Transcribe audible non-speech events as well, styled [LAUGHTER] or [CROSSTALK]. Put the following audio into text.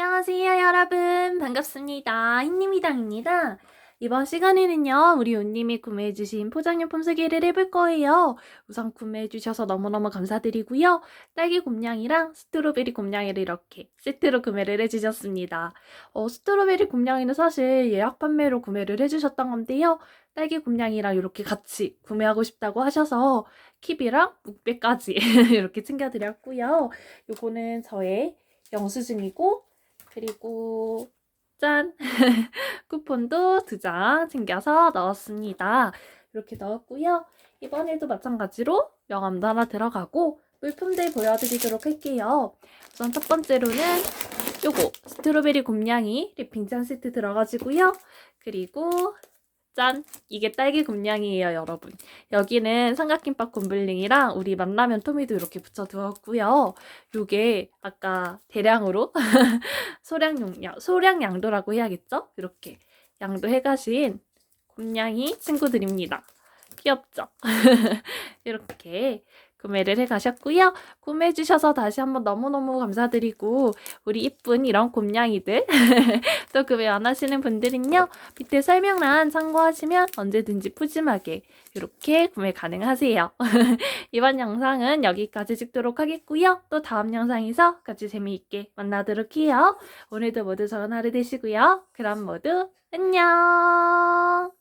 안녕하세요, 여러분. 반갑습니다. 흰님이당입니다. 이번 시간에는요, 우리 온님이 구매해주신 포장용품 소개를 해볼 거예요. 우선 구매해주셔서 너무너무 감사드리고요. 딸기 곰냥이랑 스트로베리 곰냥이를 이렇게 세트로 구매를 해주셨습니다. 어, 스트로베리 곰냥이는 사실 예약 판매로 구매를 해주셨던 건데요. 딸기 곰냥이랑 이렇게 같이 구매하고 싶다고 하셔서 킵이랑 묵배까지 [LAUGHS] 이렇게 챙겨드렸고요. 요거는 저의 영수증이고 그리고 짠 [LAUGHS] 쿠폰도 두 장 챙겨서 넣었습니다. 이렇게 넣었고요. 이번에도 마찬가지로 명함도 하나 들어가고 물품들 보여드리도록 할게요. 우선 첫 번째로는 요거 스트로베리 곰냥이 랩핑 세트 들어가지고요. 그리고 짠! 이게 딸기 곰냥이에요, 여러분. 여기는 삼각김밥 곰블링이랑 우리 만라면 토미도 이렇게 붙여두었고요. 요게 아까 대량으로 [LAUGHS] 소량 용량, 소량 양도라고 해야겠죠? 이렇게 양도해 가신 곰냥이 친구들입니다. 귀엽죠? [LAUGHS] 이렇게 구매를 해 가셨고요. 구매해 주셔서 다시 한번 너무너무 감사드리고 우리 이쁜 이런 곰냥이들 [LAUGHS] 또 구매 원하시는 분들은요. 밑에 설명란 참고하시면 언제든지 푸짐하게 이렇게 구매 가능하세요. [LAUGHS] 이번 영상은 여기까지 찍도록 하겠고요. 또 다음 영상에서 같이 재미있게 만나도록 해요. 오늘도 모두 좋은 하루 되시고요. 그럼 모두 안녕!